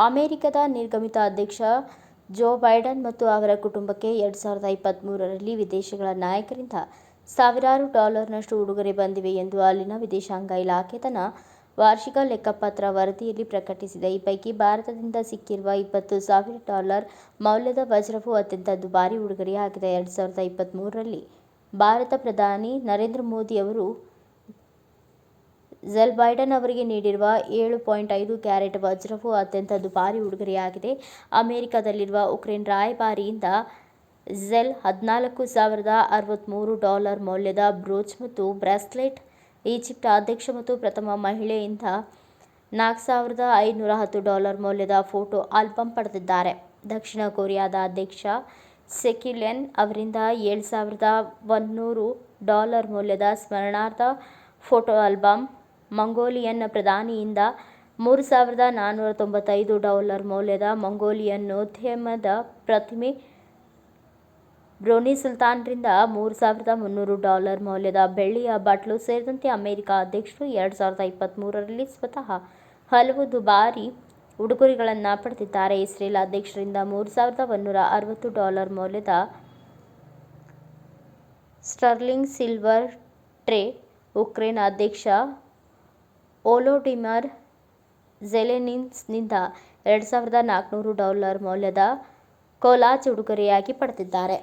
ಅಮೆರಿಕದ ನಿರ್ಗಮಿತ ಅಧ್ಯಕ್ಷ Joe Biden ಮತ್ತು ಅವರ ಕುಟುಂಬಕ್ಕೆ ಎರಡು ಸಾವಿರದ ಇಪ್ಪತ್ತ್ಮೂರರಲ್ಲಿ ವಿದೇಶಗಳ ನಾಯಕರಿಂದ ಸಾವಿರಾರು ಡಾಲರ್ನಷ್ಟು ಉಡುಗೊರೆ ಬಂದಿವೆ ಎಂದು ಅಲ್ಲಿನ ವಿದೇಶಾಂಗ ಇಲಾಖೆ ತನ್ನ ವಾರ್ಷಿಕ ಲೆಕ್ಕಪತ್ರ ವರದಿಯಲ್ಲಿ ಪ್ರಕಟಿಸಿದೆ. ಈ ಪೈಕಿ ಭಾರತದಿಂದ ಸಿಕ್ಕಿರುವ ಇಪ್ಪತ್ತು ಸಾವಿರ ಡಾಲರ್ ಮೌಲ್ಯದ ವಜ್ರವು ಅತ್ಯಂತ ದುಬಾರಿ ಉಡುಗೊರೆಯಾಗಿದೆ. ಎರಡು ಸಾವಿರದ ಇಪ್ಪತ್ತ್ಮೂರರಲ್ಲಿ ಭಾರತ ಪ್ರಧಾನಿ ನರೇಂದ್ರ ಮೋದಿ ಜಿಲ್ ಬೈಡನ್ ಅವರಿಗೆ ನೀಡಿರುವ ಏಳು ಪಾಯಿಂಟ್ ಐದು ಕ್ಯಾರೆಟ್ ವಜ್ರವು ಅತ್ಯಂತ ದುಬಾರಿ ಉಡುಗೊರೆಯಾಗಿದೆ. ಅಮೆರಿಕದಲ್ಲಿರುವ ಉಕ್ರೇನ್ ರಾಯಭಾರಿಯಿಂದ ಝೆಲ್ ಹದಿನಾಲ್ಕು ಸಾವಿರದ ಅರವತ್ತ್ಮೂರು ಡಾಲರ್ ಮೌಲ್ಯದ ಬ್ರೋಚ್ ಮತ್ತು ಬ್ರೆಸ್ಲೆಟ್ ಈಜಿಪ್ಟ್ ಅಧ್ಯಕ್ಷ ಮತ್ತು ಪ್ರಥಮ ಮಹಿಳೆಯಿಂದ ನಾಲ್ಕು ಸಾವಿರದ ಐನೂರ ಹತ್ತು ಡಾಲರ್ ಮೌಲ್ಯದ ಫೋಟೋ ಆಲ್ಬಮ್ ಪಡೆದಿದ್ದಾರೆ. ದಕ್ಷಿಣ ಕೊರಿಯಾದ ಅಧ್ಯಕ್ಷ ಸೆಕ್ಯುಲೆನ್ ಅವರಿಂದ ಏಳು ಸಾವಿರದ ಒನ್ನೂರು ಡಾಲರ್ ಮೌಲ್ಯದ ಸ್ಮರಣಾರ್ಥ ಫೋಟೋ ಆಲ್ಬಮ್, ಮಂಗೋಲಿಯನ್ ಪ್ರಧಾನಿಯಿಂದ ಮೂರು ಸಾವಿರದ ನಾನೂರ ತೊಂಬತ್ತೈದು ಡಾಲರ್ ಮೌಲ್ಯದ ಮಂಗೋಲಿಯನ್ ಉದ್ಯಮದ ಪ್ರತಿಮೆ, ಬ್ರೋನಿ ಸುಲ್ತಾನ್ರಿಂದ ಮೂರು ಸಾವಿರದ ಮುನ್ನೂರು ಡಾಲರ್ ಮೌಲ್ಯದ ಬೆಳ್ಳಿಯ ಬಟ್ಲು ಸೇರಿದಂತೆ ಅಮೆರಿಕ ಅಧ್ಯಕ್ಷರು ಎರಡು ಸಾವಿರದ ಇಪ್ಪತ್ತ್ಮೂರರಲ್ಲಿ ಸ್ವತಃ ಹಲವು ದುಬಾರಿ ಉಡುಗೊರೆಗಳನ್ನು ಪಡೆದಿದ್ದಾರೆ. ಇಸ್ರೇಲ್ ಅಧ್ಯಕ್ಷರಿಂದ ಮೂರು ಸಾವಿರದ ಒಂನ್ನೂರ ಅರವತ್ತು ಡಾಲರ್ ಮೌಲ್ಯದ ಸ್ಟರ್ಲಿಂಗ್ ಸಿಲ್ವರ್ ಟ್ರೇ, ಉಕ್ರೇನ್ ಅಧ್ಯಕ್ಷ ವೊಲೊಡಿಮಿರ್ ಝೆಲೆನ್ಸ್ಕಿಯಿಂದ ಎರಡು ಸಾವಿರದ ನಾಲ್ಕುನೂರು ಡಾಲರ್ ಮೌಲ್ಯದ ಕೊಲಾಜ್ ಉಡುಗೊರೆಯಾಗಿ ಪಡೆದಿದ್ದಾರೆ.